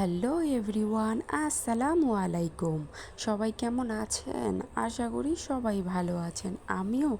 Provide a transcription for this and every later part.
Hello everyone, আসসালামু আলাইকুম। সবাই কেমন আছেন? আশা করি সবাই ভালো আছেন। আমিও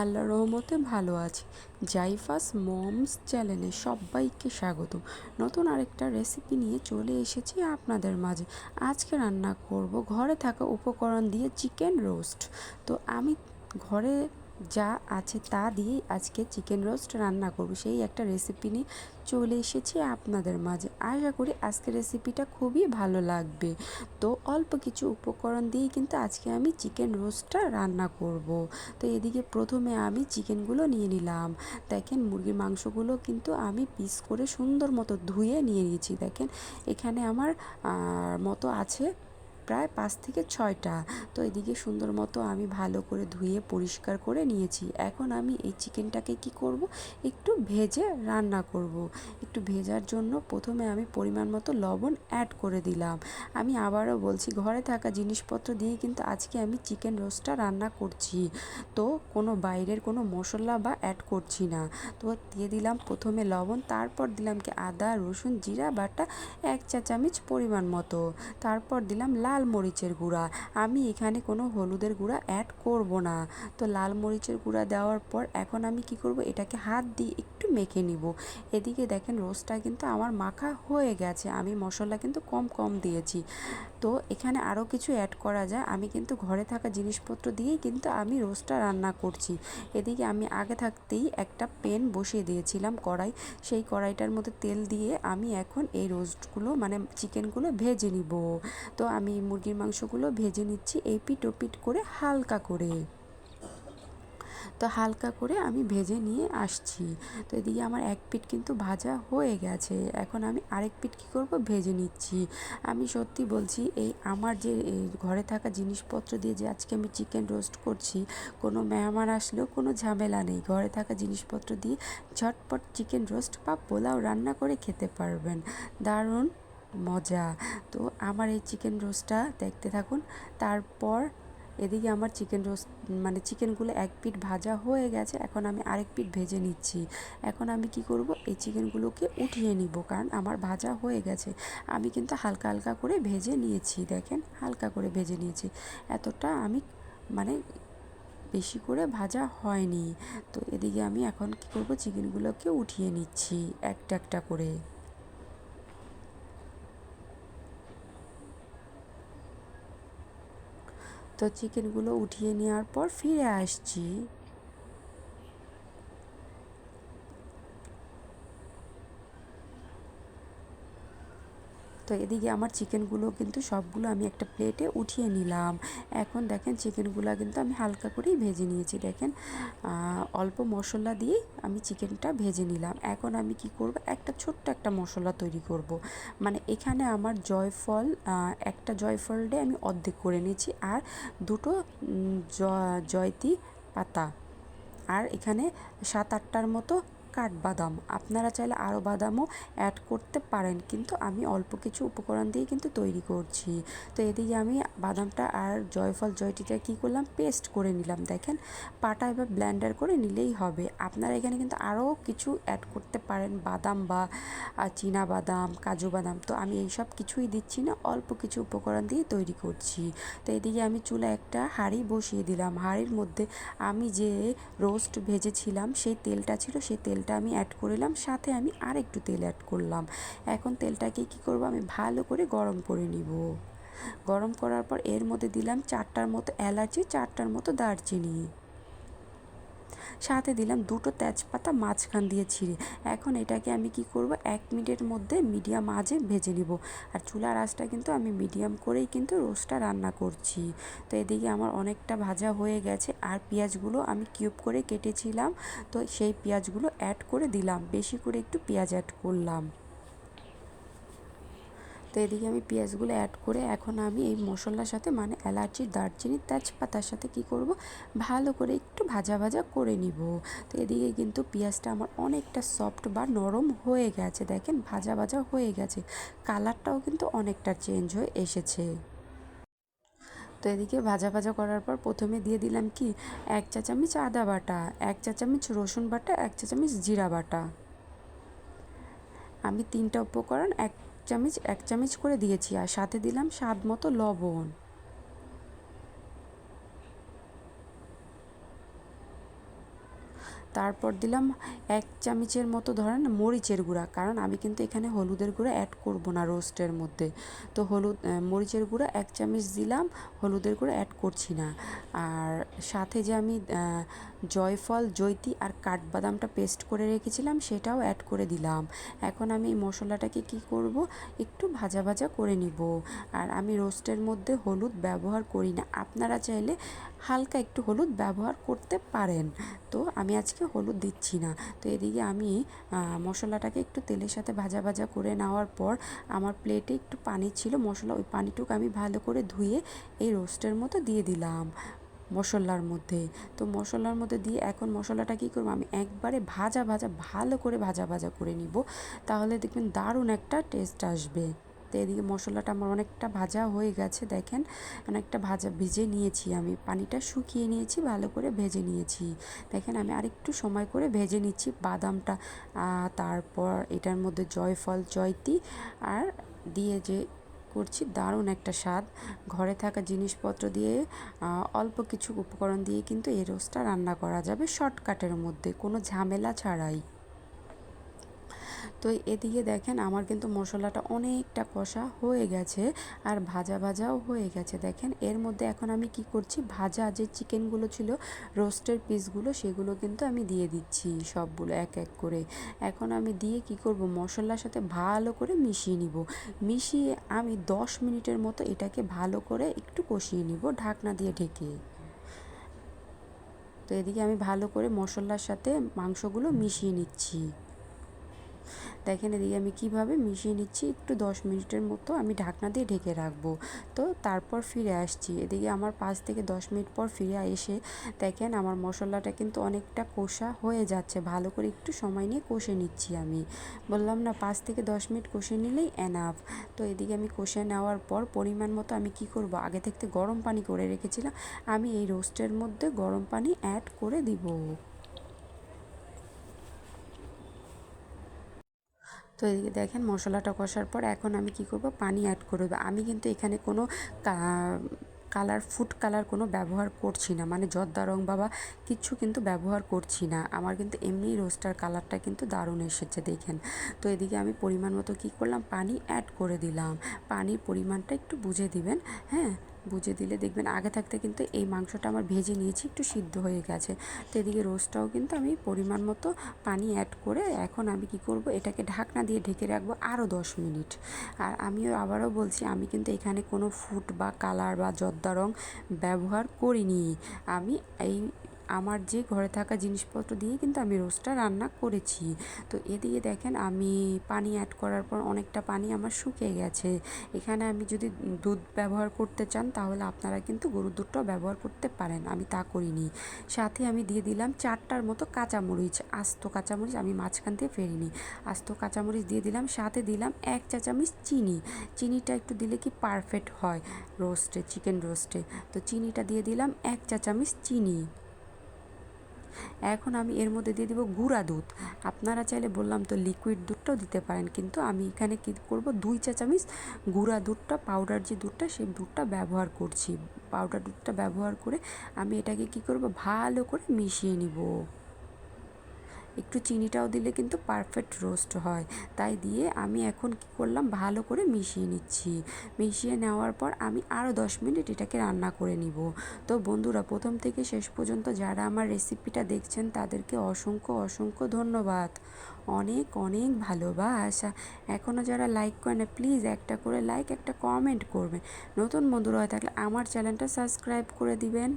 আল্লাহ রহমতে ভালো আছি। জাইফাস মমস চ্যানেলে সবাইকে স্বাগত নতুন আরেকটা রেসিপি নিয়ে চলে এসেছি আপনাদের মাঝে। আজকে রান্না করব ঘরে থাকা উপকরণ দিয়ে চিকেন রোস্ট। তো আমি ঘরে যা আছে তা দিয়েই আজকে চিকেন রোস্ট রান্না করব। সেই একটা রেসিপি নিয়ে চলে এসেছি আপনাদের মাঝে। আশা করি আজকে রেসিপিটা খুবই ভালো লাগবে। তো অল্প কিছু উপকরণ দিয়েই কিন্তু আজকে আমি চিকেন রোস্টটা রান্না করব। তো এদিকে প্রথমে আমি চিকেনগুলো নিয়ে নিলাম। দেখেন মুরগির মাংসগুলো কিন্তু আমি পিস করে সুন্দর মতো ধুয়ে নিয়ে নিয়েছি। দেখেন এখানে আমার মতো আছে প্রায় পাঁচ থেকে ছয়টা। তো এদিকে সুন্দর মতো আমি ভালো করে ধুয়ে পরিষ্কার করে নিয়েছি। এখন আমি এই চিকেনটাকে কি করব? একটু ভেজে রান্না করব। একটু ভেজার জন্য প্রথমে আমি পরিমাণ মতো লবণ অ্যাড করে দিলাম। আমি আবারও বলছি, ঘরে থাকা জিনিসপত্র দিয়ে কিন্তু আজকে আমি চিকেন রোস্টটা রান্না করছি। তো কোনো বাইরের কোনো মশলা বা অ্যাড করছি না। তো দিয়ে দিলাম প্রথমে লবণ, তারপর দিলাম কি আদা, রসুন, জিরা, বাটা, এক চা চামচ পরিমাণ মতো। তারপর দিলাম লাল লাল মরিচের গুঁড়া। আমি এখানে কোনো হলুদের গুঁড়া অ্যাড করব না। তো লাল মরিচের গুঁড়া দেওয়ার পর এখন আমি কি করব? এটাকে হাত দিয়ে একটু মেখে নিব। এদিকে দেখেন রোস্টটা কিন্তু আমার মাখা হয়ে গেছে। আমি মশলা কিন্তু কম কম দিয়েছি। তো এখানে আরও কিছু অ্যাড করা যায়। আমি কিন্তু ঘরে থাকা জিনিসপত্র দিয়েই কিন্তু আমি রোস্টটা রান্না করছি। এদিকে আমি আগে থাকতেই একটা পেন বসিয়ে দিয়েছিলাম কড়াই। সেই কড়াইটার মধ্যে তেল দিয়ে আমি এখন এই রোস্টগুলো মানে চিকেনগুলো ভেজে নিব। তো আমি মুরগির মাংসগুলো ভেজে নিচ্ছি এই পিট ও পিট করে হালকা করে। তো হালকা করে আমি ভেজে নিয়ে আসছি। তো এদিকে আমার এক পিঠ কিন্তু ভাজা হয়ে গেছে। এখন আমি আরেক পিঠ কী করব? ভেজে নিচ্ছি। আমি সত্যি বলছি, এই আমার যে ঘরে থাকা জিনিসপত্র দিয়ে যে আজকে আমি চিকেন রোস্ট করছি, কোনো মেহমান আসলেও কোনো ঝামেলা নেই। ঘরে থাকা জিনিসপত্র দিয়ে ঝটপট চিকেন রোস্ট বা পোলাও রান্না করে খেতে পারবেন। দারুণ মজা। তো আমার এই চিকেন রোস্টটা দেখতে থাকুন। তারপর এদিকে আমার চিকেন রোস্ট মানে চিকেনগুলো এক পিঠ ভাজা হয়ে গেছে। এখন আমি আরেক পিঠ ভেজে নিচ্ছি। এখন আমি কি করব? এই চিকেনগুলোকে উঠিয়ে নিব, কারণ আমার ভাজা হয়ে গেছে। আমি কিন্তু হালকা হালকা করে ভেজে নিয়েছি, দেখেন, হালকা করে ভেজে নিয়েছি। এতটা আমি মানে বেশি করে ভাজা হয়নি। তো এদিকে আমি এখন কি করব? চিকেনগুলোকে উঠিয়ে নিচ্ছি, একটা একটা করে। তো চিকেনগুলো উঠিয়ে নেওয়ার পর ফিরে আসছি। তো এদিকে আমার চিকেনগুলো কিন্তু সবগুলো আমি একটা প্লেটে উঠিয়ে নিলাম। এখন দেখেন চিকেনগুলো কিন্তু আমি হালকা করেই ভেজে নিয়েছি, দেখেন। অল্প মশলা দিয়ে আমি চিকেনটা ভেজে নিলাম। এখন আমি কি করব? একটা ছোট্ট একটা মশলা তৈরি করব। মানে এখানে আমার জয়ফল একটা জয়ফলডে আমি অর্ধেক করে নিয়েছি আর দুটো জয়তি পাতা। আর এখানে সাত আটটার মতো কাঠবাদাম। আপনারা চাইলে আরও বাদামও অ্যাড করতে পারেন, কিন্তু আমি অল্প কিছু উপকরণ দিয়ে কিন্তু তৈরি করছি। তো এদিকে আমি বাদামটা আর জয়ফল জয়টিটা কী করলাম? পেস্ট করে নিলাম, দেখেন। পাটা এবার ব্ল্যান্ডার করে নিলেই হবে। আপনারা এখানে কিন্তু আরও কিছু অ্যাড করতে পারেন, বাদাম বা চীনা বাদাম, কাজু বাদাম। তো আমি এইসব কিছুই দিচ্ছি না, অল্প কিছু উপকরণ দিয়ে তৈরি করছি। তো এদিকে আমি চুলা একটা হাঁড়ি বসিয়ে দিলাম। হাঁড়ির মধ্যে আমি যে রোস্ট ভেজেছিলাম, সেই তেলটা ছিল, সেই তেল তেলটা আমি অ্যাড করলাম সাথে আমি আর একটু তেল অ্যাড করলাম। এখন তেলটাকে কি করব? আমি ভালো করে গরম করে নিব। গরম করার পর এর মধ্যে দিলাম চারটার মতো এলাচি, চারটার মতো দারচিনি। সাথে দিলাম দুটো তেজপাতা মাঝখান দিয়ে ছিঁড়ে। এখন এটাকে আমি কি করব? এক মিনিটের মধ্যে মিডিয়াম আজে ভেজে নিব। আর চুলার আঁচটা কিন্তু আমি মিডিয়াম করেই কিন্তু রোস্টটা রান্না করছি। তো এদিকে আমার অনেকটা ভাজা হয়ে গেছে। আর পেঁয়াজগুলো আমি কিউব করে কেটেছিলাম। তো সেই পেঁয়াজগুলো অ্যাড করে দিলাম। বেশি করে একটু পেঁয়াজ অ্যাড করলাম। তো এদিকে আমি পেঁয়াজগুলো অ্যাড করে এখন আমি এই মশলার সাথে মানে এলাচি, দারচিনি, তেজপাতার সাথে কি করব? ভালো করে একটু ভাজা ভাজা করে নিব। তো এদিকে কিন্তু পেঁয়াজটা আমার অনেকটা সফট বা নরম হয়ে গেছে, দেখেন ভাজা ভাজা হয়ে গেছে। কালারটাও কিন্তু অনেকটা চেঞ্জ হয়ে এসেছে। তো এদিকে ভাজা ভাজা করার পর প্রথমে দিয়ে দিলাম কি? এক চা চামচ আদা বাটা, এক চা চামচ রসুন বাটা, এক চা চামচ জিরা বাটা। আমি তিনটা উপকরণ এক চামচ, এক চামচ করে দিয়েছি আর সাথে দিলাম স্বাদ মতো লবণ। তারপর দিলাম এক চামচের মতো ধরেন মরিচের গুঁড়া, কারণ আমি কিন্তু এখানে হলুদের গুঁড়া অ্যাড করব না রোস্টের মধ্যে। তো হলুদ মরিচের গুঁড়া এক চামচ দিলাম, হলুদের গুঁড়া অ্যাড করছি না। আর সাথে যে আমি জয়ফল, জৈতি আর কাঠবাদামটা পেস্ট করে রেখেছিলাম, সেটাও অ্যাড করে দিলাম। এখন আমি এই মশলাটাকে কি করব? একটু ভাজা ভাজা করে নিব। আর আমি রোস্টের মধ্যে হলুদ ব্যবহার করি না। আপনারা চাইলে হালকা একটু হলুদ ব্যবহার করতে পারেন। তো আমি আজকে হলুদ দিচ্ছি না। তো এদিকে আমি মশলাটাকে একটু তেলের সাথে ভাজা ভাজা করে নেওয়ার পর আমার প্লেটে একটু পানি ছিল, মশলা ওই পানিটুকু আমি ভালো করে ধুয়ে এই রোস্টের মতো দিয়ে দিলাম। মশলার মধ্যে। তো মশলার মধ্যে দিয়ে এখন মশলাটা কী করব? আমি একবারে ভাজা ভাজা, ভালো করে ভাজা ভাজা করে নিব। তাহলে দেখবেন দারুণ একটা টেস্ট আসবে। তো এদিকে মশলাটা আমার অনেকটা ভাজা হয়ে গেছে, দেখেন। অনেকটা ভাজা, ভেজে নিয়েছি আমি। পানিটা শুকিয়ে নিয়েছি, ভালো করে ভেজে নিয়েছি। দেখেন আমি আরেকটু সময় করে ভেজে নিচ্ছি বাদামটা তারপর এটার মধ্যে জয়ফল, জয়তি, আর দিয়ে যে করছি, দারুণ একটা স্বাদ। ঘরে থাকা জিনিসপত্র দিয়ে অল্প কিছু উপকরণ দিয়ে কিন্তু এই রোস্টটা রান্না করা যাবে শর্টকাটের মধ্যে, কোনো ঝামেলা ছাড়াই। তো এদিকে দেখেন আমার কিন্তু মশলাটা অনেকটা কষা হয়ে গেছে আর ভাজা ভাজাও হয়ে গেছে। দেখেন এর মধ্যে এখন আমি কি করছি? ভাজা যে চিকেনগুলো ছিল রোস্টের পিসগুলো, সেগুলো কিন্তু আমি দিয়ে দিচ্ছি সবগুলো এক এক করে। এখন আমি দিয়ে কি করব? মশলার সাথে ভালো করে মিশিয়ে নিব। মিশিয়ে আমি দশ মিনিটের মতো এটাকে ভালো করে একটু কষিয়ে নিব ঢাকনা দিয়ে ঢেকে। তো এদিকে আমি ভালো করে মশলার সাথে মাংসগুলো মিশিয়ে নিচ্ছি। দেখেন এদিকে আমি কীভাবে মিশিয়ে নিচ্ছি, একটু দশ মিনিটের মতো আমি ঢাকনা দিয়ে ঢেকে রাখব। তো তারপর ফিরে আসছি। এদিকে আমার পাঁচ থেকে দশ মিনিট পর ফিরে এসে দেখেন আমার মশলাটা কিন্তু অনেকটা কষা হয়ে যাচ্ছে। ভালো করে একটু সময় নিয়ে কষে নিচ্ছি আমি। বললাম না, পাঁচ থেকে দশ মিনিট কষে নিলেই এনাফ তো এদিকে আমি কষে নেওয়ার পর পরিমাণ মতো আমি কি করব? আগে থেকে গরম পানি করে রেখেছিলাম। আমি এই রোস্টের মধ্যে গরম পানি অ্যাড করে দিব। তো এদিকে দেখেন মশলাটা কষার পর এখন আমি কি করব? পানি অ্যাড করে দেবো। আমি কিন্তু এখানে কোনো কালার ফুড কালার কোনো ব্যবহার করছি না। মানে জর্দা রং বাবা কিচ্ছু কিন্তু ব্যবহার করছি না। আমার কিন্তু এমনি রোস্টার কালারটা কিন্তু দারুণ এসেছে দেখেন। তো এদিকে আমি পরিমাণ মতো কী করলাম? পানি অ্যাড করে দিলাম। পানির পরিমাণটা একটু বুঝে দিবেন হ্যাঁ? বুঝে দিলে দেখবেন আগে থাকতে কিন্তু এই মাংসটা আমার ভেজে নিয়েছি, একটু সিদ্ধ হয়ে গেছে। তো এদিকে রোস্টটাও কিন্তু আমি পরিমাণ মতো পানি অ্যাড করে এখন আমি কি করব, এটাকে ঢাকনা দিয়ে ঢেকে রাখব আরও দশ মিনিট। আর আমিও আবারও বলছি, আমি কিন্তু এখানে কোনো ফুড বা কালার বা জর্দা রং ব্যবহার করিনি। আমি এই আমার যে ঘরে থাকা জিনিসপত্র দিয়ে কিন্তু আমি রোস্টটা রান্না করেছি। তো এদিকে দেখেন আমি পানি অ্যাড করার পর অনেকটা পানি আমার শুকিয়ে গেছে। এখানে আমি যদি দুধ ব্যবহার করতে চান তাহলে আপনারা কিন্তু গরুর দুধটাও ব্যবহার করতে পারেন, আমি তা করিনি। সাথে আমি দিয়ে দিলাম চারটার মতো কাঁচামরিচ, আস্ত কাঁচামরিচ আমি মাঝখান দিয়ে ফেরিনি আস্ত কাঁচামরিচ দিয়ে দিলাম, সাথে দিলাম এক চা চামচ চিনি। চিনিটা একটু দিলে কি পারফেক্ট হয় রোস্টে চিকেন রোস্টে তো চিনিটা দিয়ে দিলাম এক চা চামচ চিনি। এখন আমি এর মধ্যে দিয়ে দেবো গুঁড়া দুধ। আপনারা চাইলে বললাম তো লিকুইড দুধটাও দিতে পারেন, কিন্তু আমি এখানে কী করব, দুই চা চামচ গুঁড়া দুধটা পাউডার যে দুধটা, সেই দুধটা ব্যবহার করছি। পাউডার দুধটা ব্যবহার করে আমি এটাকে কি করব, ভালো করে মিশিয়ে নিব। একটু চিনিটাও দিলে কিন্তু পারফেক্ট রোস্ট হয়। তাই দিয়ে আমি এখন কি করলাম, ভালো করে মিশিয়ে নিচ্ছি। মিশিয়ে নেওয়ার পর আমি আরও দশ মিনিট এটাকে রান্না করে নিব। তো বন্ধুরা, প্রথম থেকে শেষ পর্যন্ত যারা আমার রেসিপিটা দেখছেন, তাদেরকে অসংখ্য অসংখ্য ধন্যবাদ। অনেক অনেক ভালোবাসা। এখনও যারা লাইক করে না প্লিজ একটা করে লাইক একটা কমেন্ট করবেন। নতুন বন্ধুরা হয়ে থাকলে আমার চ্যানেলটা সাবস্ক্রাইব করে দিবেন।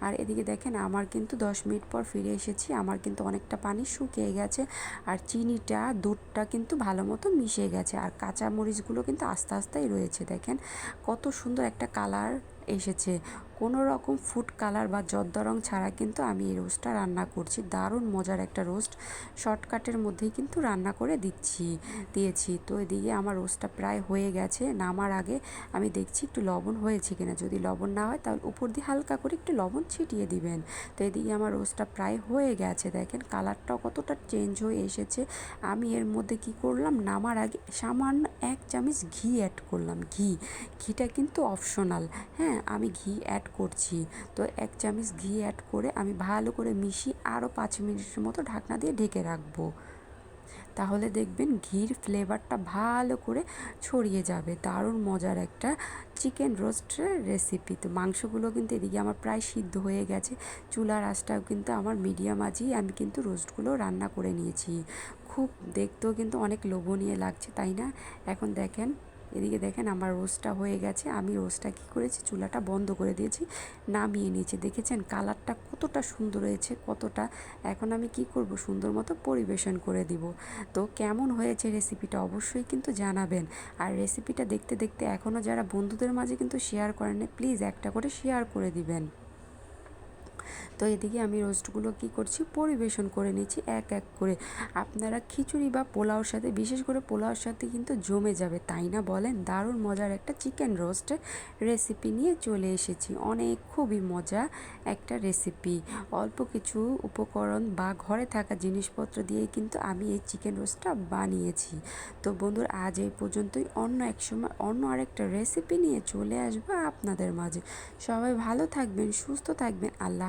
আর এদিকে দেখেন, আমার কিন্তু দশ মিনিট পর ফিরে এসেছি। আমার কিন্তু অনেকটা পানি শুকিয়ে গেছে। আর চিনিটা, দুধটা কিন্তু ভালো মতো মিশে গেছে। আর কাঁচা মরিচগুলো কিন্তু আস্তে আস্তেই রয়েছে, দেখেন। কত সুন্দর একটা কালার এসেছে। কোনো রকম ফুড কালার বা জর্দা রং ছাড়া কিন্তু আমি এই রোস্টটা রান্না করছি। দারুণ মজার একটা রোস্ট। শর্টকাটের মধ্যেই কিন্তু রান্না করে দিচ্ছি, দিয়েছি। তো এদিকে আমার রোস্টটা প্রায় হয়ে গেছে, নামার আগে আমি দেখছি একটু লবণ হয়েছে কিনা। যদি লবণ না হয় তাহলে উপর দিয়ে হালকা করে একটু লবণ ছিটিয়ে দিবেন। তো এদিকে আমার রোস্টটা প্রায় হয়ে গেছে, দেখেন। কালারটাও কতটা চেঞ্জ হয়ে এসেছে। আমি এর মধ্যে কি করলাম? নামার আগে সামান্য এক চামচ ঘি অ্যাড করলাম। ঘি। ঘিটা কিন্তু অপশনাল হ্যাঁ আমি ঘি অ্যাড করছি। তো এক চামচ ঘি অ্যাড করে আমি ভালো করে মিশিয়ে আরও পাঁচ মিনিটের মতো ঢাকনা দিয়ে ঢেকে রাখব। তাহলে দেখবেন ঘির ফ্লেভারটা ভালো করে ছড়িয়ে যাবে। দারুণ মজার একটা চিকেন রোস্টের রেসিপি তো মাংসগুলো কিন্তু এদিকে আমার প্রায় সিদ্ধ হয়ে গেছে। চুলার আঁচটাও কিন্তু আমার মিডিয়াম আজই আমি কিন্তু রোস্টগুলো রান্না করে নিয়েছি। খুব দেখতেও কিন্তু অনেক লোভনীয় লাগছে, তাই না? এখন দেখেন এদিকে দেখেন আমার রোস্টটা হয়ে গেছে। আমি রোস্টটা কী করেছি? চুলাটা বন্ধ করে দিয়েছি, নামিয়ে নিয়েছি। দেখেছেন কালারটা কতটা সুন্দর হয়েছে, কতটা। এখন আমি কি করব? সুন্দর মতো পরিবেশন করে দিব। তো কেমন হয়েছে রেসিপিটা অবশ্যই কিন্তু জানাবেন। আর রেসিপিটা দেখতে দেখতে এখনও যারা বন্ধুদের মাঝে কিন্তু শেয়ার করেন প্লিজ একটা করে শেয়ার করে দিবেন। তো এদিকে আমি রোস্টগুলো কি করছি, পরিবেশন করে নিচ্ছি এক এক করে। আপনারা খিচুড়ি বা পোলাওর সাথে, বিশেষ করে পোলাওর সাথে কিন্তু জমে যাবে, তাই না বলেন? দারুণ মজার একটা চিকেন রোস্টের রেসিপি নিয়ে চলে এসেছি। অনেক খুবই মজা একটা রেসিপি। অল্প কিছু উপকরণ বা ঘরে থাকা জিনিসপত্র দিয়ে কিন্তু আমি এই চিকেন রোস্টটা বানিয়েছি। তো বন্ধুর, আজ এই পর্যন্তই। অন্য এক সময় অন্য আরেকটা রেসিপি নিয়ে চলে আসব আপনাদের মাঝে। সবাই ভালো থাকবেন, সুস্থ থাকবেন। আল্লাহ